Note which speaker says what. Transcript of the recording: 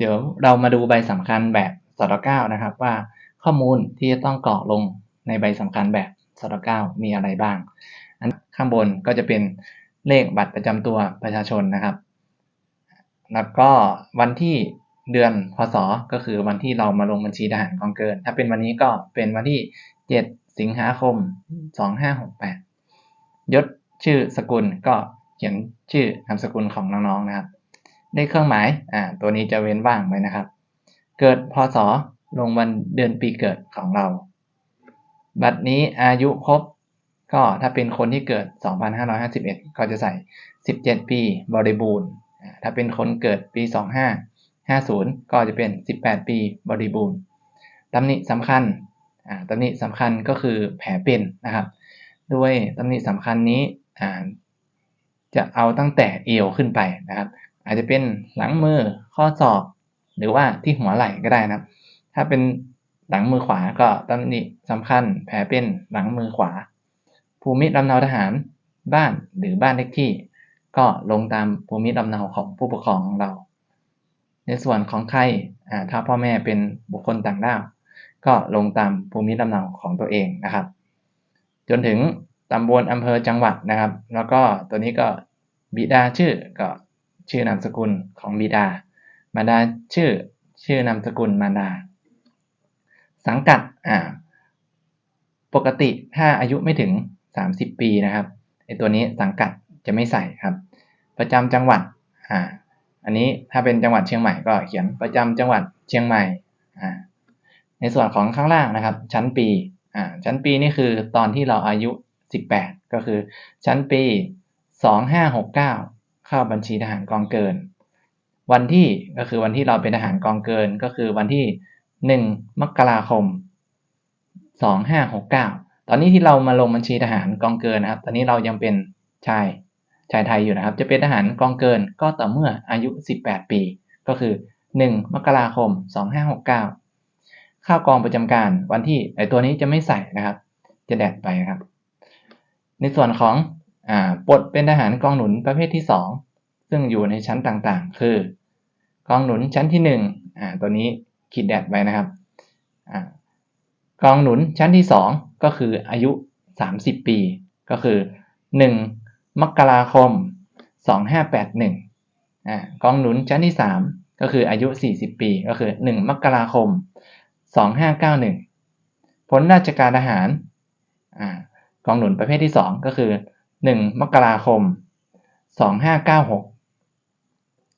Speaker 1: เดี๋ยวเรามาดูใบสำคัญแบบสตเก้านะครับ ว่าข้อมูลที่จะต้องกรอกลงในใบสำคัญแบบสตเก้ามีอะไรบ้าง อันข้างบนก็จะเป็นเลขบัตรประจำตัวประชาชนนะครับ แล้วก็วันที่เดือนพศก็คือวันที่เรามาลงบัญชีทหารกองเกิน ถ้าเป็นวันนี้ก็เป็นวันที่ 7 สิงหาคม 2568 ยศชื่อสกุลก็เขียนชื่อนามสกุลของน้องๆนะครับ เลขเครื่องหมายอ่าตัวนี้จะเว้นว่างไว้นะครับ เกิดพศลงวันเดือนปีเกิดของเรา บัดนี้อายุครบก็ถ้าเป็นคนที่เกิด 2551 ก็จะใส่ 17 ปีบริบูรณ์ ถ้าเป็นคนเกิดปี 2550 ก็จะเป็น 18 ปีบริบูรณ์ตำหนิสำคัญตำหนิสำคัญก็คือแผลเป็นนะครับ ด้วยตำหนิสำคัญนี้จะเอาตั้งแต่เอวขึ้นไปนะครับ อาจจะเป็นหลังมือข้อศอก หรือว่าที่หัวไหล่ก็ได้นะครับ ถ้าเป็นหลังมือขวาก็ตำหนิสำคัญแผลเป็นหลังมือขวา ภูมิลำเนาทหารบ้านหรือบ้านเลขที่ ก็ลงตามภูมิลำเนาของผู้ปกครองของเรา ในส่วนของใครถ้าพ่อแม่เป็นบุคคลต่างด้าวก็ลงตามภูมิลำเนาของตัวเองนะครับ จนถึงตำบลอำเภอจังหวัดนะครับ แล้วก็ตัวนี้ก็บิดาชื่อก็ ชื่อนามสกุลของบิดา มารดาชื่อชื่อนามสกุลมารดา สังกัดอ่าปกติถ้าอายุไม่ถึง 30 ปีนะครับไอตัวนี้สังกัดจะไม่ใส่ครับ ประจำจังหวัดอ่าอันนี้ถ้าเป็นจังหวัดเชียงใหม่ก็เขียนประจำจังหวัดเชียงใหม่อ่าในส่วนของข้างล่างนะครับ ชั้นปีอ่าชั้นปีนี่คือตอนที่เราอายุ 18 ก็คือ ชั้นปี 2569 เข้าบัญชีทหารกองเกิน วันที่ก็คือวันที่เราเป็นทหารกองเกิน ก็คือวันที่1มกราคม2569ตอนนี้ที่เรามาลงบัญชีทหารกองเกินนะครับ ตอนนี้เรายังเป็นชายชายไทยอยู่นะครับ จะเป็นทหารกองเกินก็ต่อเมื่ออายุ 18 ปี ก็คือ 1 มกราคม 2569เข้ากองประจำการวันที่ไอตัวนี้จะไม่ใส่นะครับ จะแดดไปครับ ในส่วนของ ปลดเป็นทหารกองหนุนประเภทที่ 2 ซึ่งอยู่ในชั้นต่างๆ คือกองหนุนชั้นที่1อ่าตัวนี้ขีดแดดไว้นะครับอ่ากองหนุนชั้นที่ 2 ก็คืออายุ 30 ปี ก็คือ 1 มกราคม 2581อ่ากองหนุนชั้นที่ 3 ก็คืออายุ 40 ปี ก็คือ 1 มกราคม 2591 ผลราชการทหารอ่ากองหนุนประเภทที่ 2 ก็คือ 1มกราคม2596